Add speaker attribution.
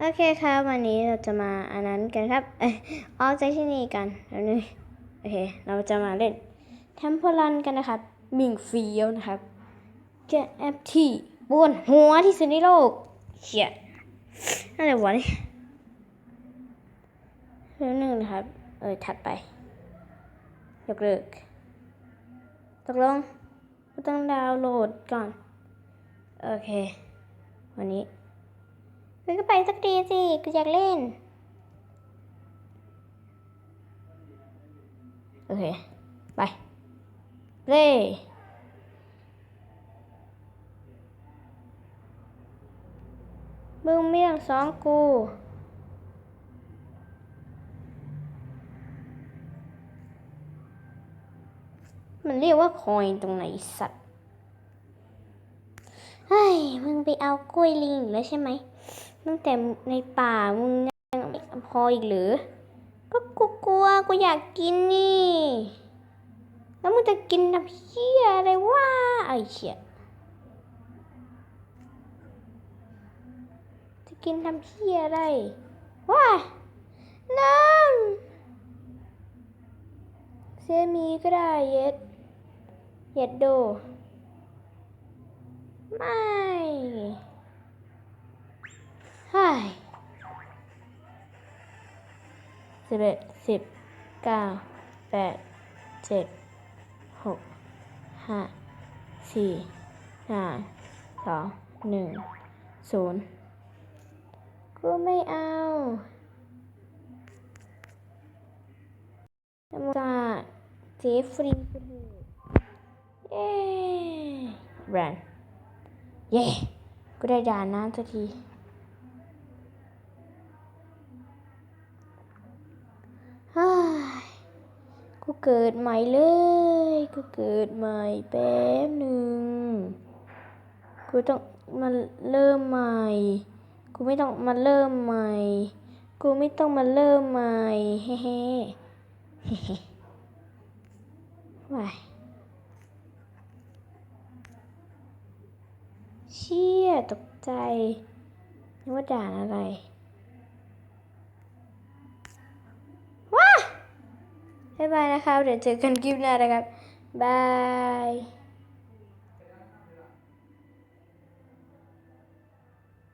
Speaker 1: โอเคครับ วันนี้เราจะมาอันนั้นกันครับเอ้ยออกจากที่นี่กันแล้วนี่โอเค เราจะมาเล่นเทมเพลันกันนะครับมิงฟิลนะครับเกแอปที่บนหัวที่สุดในโลกเชี่ยอะไรวะนี่เรื่องหนึ่งนะครับ เออถัดไป ยกเลิกตกลงก็ต้องดาวน์โหลดก่อน โอเค วันนี้ เฮ้ยก็ไปสักทีสิกูอยากเล่น โอเค ไป เล่มึงไม่ต้องซ้องกูมันเรียกว่าคอยตรงไหนสัตว์ เฮ้ย มึงไปเอากล้วยลิงอีกแล้วใช่ไหม ตั้งแต่ในป่ามึงยังไม่พออีกหรือ ก็กูกลัวกูอยากกินนี่ แล้วมึงจะกินน้ำเหี้ยอะไรวะไอ้เชี่ยจะกินน้ำเหี้ยอะไรว้าน้ำเซมีก็ได้เย็ด เย็ดโด ไม่ สิบเอ็ดสิบเก้าแปดเจ็ดหกห้าสี่ห้าสองหนึ่งศูนย์กูไม่เอาจะเจฟฟรีเถอะเย้แบรนด์เย้ กูได้ด่านน้ำสักที กูเกิดใหม่เลย กูเกิดใหม่แป๊บหนึ่งกูต้องมาเริ่มใหม่ กูไม่ต้องมาเริ่มใหม่ กูไม่ต้องมาเริ่มใหม่ เฮ้เฮ้เฮ้เฮ้ว้ายเชี่ยตกใจนึกว่าด่านอะไร บ๊ายบายนะครับ เดี๋ยวเจอกันคลิปหน้านะครับบาย